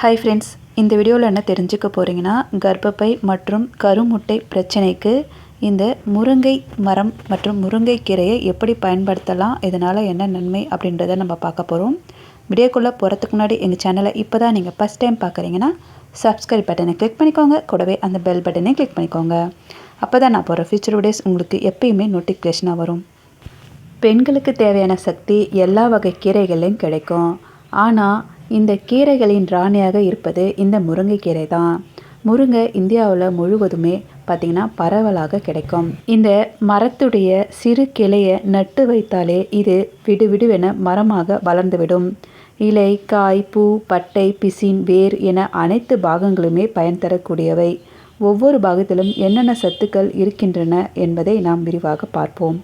Hi friends இந்த வீடியோவில் என்ன தெரிஞ்சுக்க போகிறீங்கன்னா கர்ப்பப்பை மற்றும் கருமுட்டை பிரச்சனைக்கு இந்த முருங்கை மரம் மற்றும் முருங்கை கீரையை எப்படி பயன்படுத்தலாம் இதனால் என்ன நன்மை அப்படின்றத நம்ம பார்க்க போகிறோம் வீடியோக்குள்ளே போகிறதுக்கு முன்னாடி எங்கள் சேனலை இப்போ தான் நீங்கள் ஃபஸ்ட் டைம் பார்க்குறீங்கன்னா சப்ஸ்கிரைப் பட்டனை கிளிக் பண்ணிக்கோங்க. கூடவே அந்த பெல் பட்டனை கிளிக் பண்ணிக்கோங்க. அப்போ தான் நான் போகிற ஃபியூச்சர் வீடியோஸ் உங்களுக்கு எப்பயுமே நோட்டிஃபிகேஷனாக வரும். பெண்களுக்கு தேவையான சக்தி எல்லா வகை கீரைகளையும் கிடைக்கும். ஆனால் இந்த கீரைகளின் ராணியாக இருப்பது இந்த முருங்கைக்கீரை தான். முருங்கை இந்தியாவில் முழுவதுமே பார்த்திங்கன்னா பரவலாக கிடைக்கும். இந்த மரத்துடைய சிறு கிளையை நட்டு வைத்தாலே இது விடு விடுவென மரமாக வளர்ந்துவிடும். இலை காய் பூ பட்டை பிசின் வேர் என அனைத்து பாகங்களுமே பயன் தரக்கூடியவை. ஒவ்வொரு பாகத்திலும் என்னென்ன சத்துக்கள் இருக்கின்றன என்பதை நாம் விரிவாக பார்ப்போம்.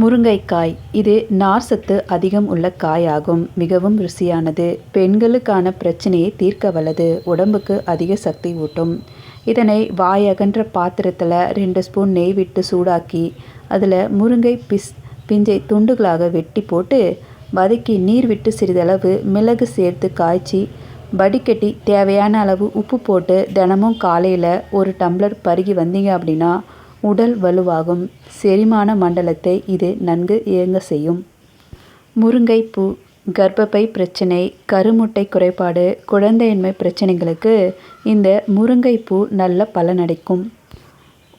முருங்கைக்காய். இது நார் சத்து அதிகம் உள்ள காயாகும். மிகவும் ருசியானது. பெண்களுக்கான பிரச்சனையை தீர்க்க வல்லது. உடம்புக்கு அதிக சக்தி ஊட்டும். இதனை வாயகன்ற பாத்திரத்தில் ரெண்டு ஸ்பூன் நெய் விட்டு சூடாக்கி அதில் முருங்கை பிஸ் பிஞ்சை துண்டுகளாக வெட்டி போட்டு வதக்கி நீர் விட்டு சிறிதளவு மிளகு சேர்த்து காய்ச்சி வடிகட்டி தேவையான அளவு உப்பு போட்டு தினமும் காலையில் ஒரு டம்ளர் பருகி வந்தீங்க அப்படின்னா உடல் வலுவாகும். செரிமான மண்டலத்தை இது நன்கு இயங்க செய்யும். முருங்கைப்பூ கர்ப்பப்பை பிரச்சனை கருமுட்டை குறைபாடு குழந்தையின்மை பிரச்சனைகளுக்கு இந்த முருங்கைப்பூ நல்ல பலனடைக்கும்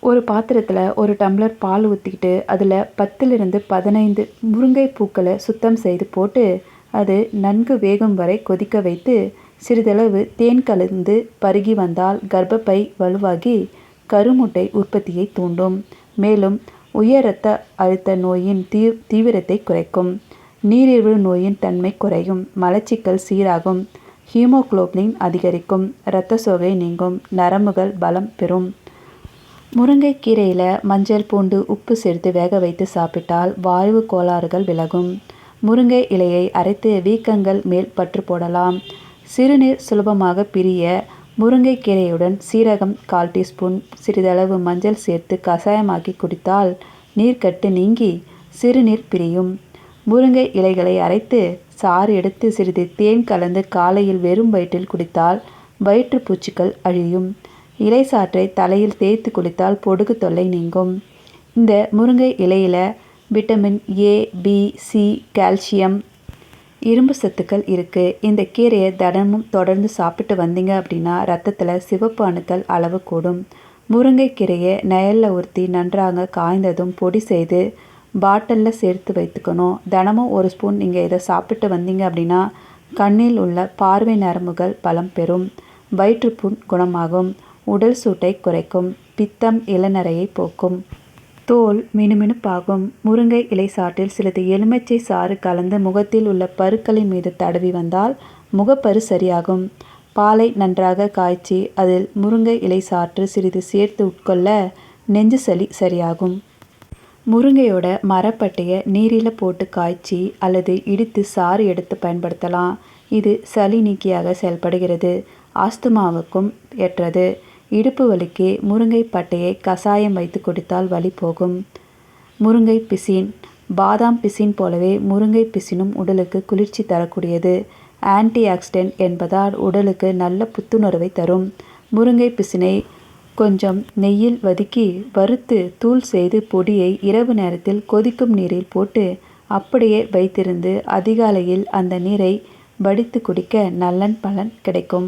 ஒரு பாத்திரத்தில் ஒரு டம்ளர் பால் ஊற்றிக்கிட்டு அதில் பத்திலிருந்து பதினைந்து முருங்கை பூக்களை சுத்தம் செய்து போட்டு அது நன்கு வேகும் வரை கொதிக்க வைத்து சிறிதளவு தேன் கலந்து பருகி வந்தால் கர்ப்பப்பை வலுவாகி கருமுட்டை உற்பத்தியை தூண்டும். மேலும் உயர் இரத்த அழுத்த நோயின் தீ தீவிரத்தை குறைக்கும். நீரிழிவு நோயின் தன்மை குறையும். மலச்சிக்கல் சீராகும். ஹீமோக்ளோபின் அதிகரிக்கும். இரத்த சோகை நீங்கும். நரம்புகள் பலம் பெறும். முருங்கைக்கீரையில் மஞ்சள் பூண்டு உப்பு சேர்த்து வேக வைத்து சாப்பிட்டால் வாயு கோளாறுகள் விலகும். முருங்கை இலையை அரைத்து வீக்கங்கள் மேல் பற்று போடலாம். சிறுநீர் சுலபமாக பிரிய முருங்கைக்கீரையுடன் சீரகம் கால் டீஸ்பூன் சிறிதளவு மஞ்சள் சேர்த்து கஷாயமாக்கி குடித்தால் நீர்க்கட்டு நீங்கி சிறுநீர் பிரியும். முருங்கை இலைகளை அரைத்து சாறு எடுத்து சிறிது தேன் கலந்து காலையில் வெறும் வயிற்றில் குடித்தால் வயிற்று பூச்சிகள் அழியும். இலை சாற்றை தலையில் தேய்த்து குளித்தால் பொடுகு தொல்லை நீங்கும். இந்த முருங்கை இலையில் vitamin A B C calcium இரும்பு சத்துக்கள் இருக்குது இந்த கீரையை தினமும் தொடர்ந்து சாப்பிட்டு வந்தீங்க அப்படின்னா ரத்தத்தில் சிவப்பு அணுக்கள் அளவு கூடும். முருங்கைக்கீரையை நயலில் உறுத்தி நன்றாக காய்ந்ததும் பொடி செய்து பாட்டிலில் சேர்த்து வைத்துக்கணும். தினமும் ஒரு ஸ்பூன் நீங்கள் இதை சாப்பிட்டு வந்தீங்க அப்படின்னா கண்ணில் உள்ள பார்வை நரம்புகள் பலம் பெறும். வயிற்றுப்புண் குணமாகும். உடல் சூட்டை குறைக்கும். பித்தம் இளநரையை போக்கும். தோல் மினுமினுப்பாகும். முருங்கை இலை சாற்றில் சிறிது எலுமிச்சை சாறு கலந்து முகத்தில் உள்ள பருக்களின் மீது தடவி வந்தால் முகப்பரு சரியாகும். பாலை நன்றாக காய்ச்சி அதில் முருங்கை இலை சாற்று சிறிது சேர்த்து உட்கொள்ள நெஞ்சு சளி சரியாகும். முருங்கையோட மரப்பட்டையை நீரில் போட்டு காய்ச்சி அல்லது இடித்து சாறு எடுத்து பயன்படுத்தலாம். இது சளி நீக்கியாக செயல்படுகிறது. ஆஸ்துமாவுக்கும் ஏற்றது. இடுப்பு வலிக்கு முருங்கை பட்டையை கசாயம் வைத்து குடித்தால் வலி போகும். முருங்கை பிசின். பாதாம் பிசின் போலவே முருங்கை பிசினும் உடலுக்கு குளிர்ச்சி தரக்கூடியது. ஆன்டி ஆக்சிடென்ட் என்பதால் உடலுக்கு நல்ல புத்துணர்வை தரும். முருங்கை பிசினை கொஞ்சம் நெய்யில் வதக்கி வறுத்து தூள் செய்து பொடியை இரவு நேரத்தில் கொதிக்கும் நீரில் போட்டு அப்படியே வைத்திருந்து அதிகாலையில் அந்த நீரை வடித்து குடிக்க நல்லன் பலன் கிடைக்கும்.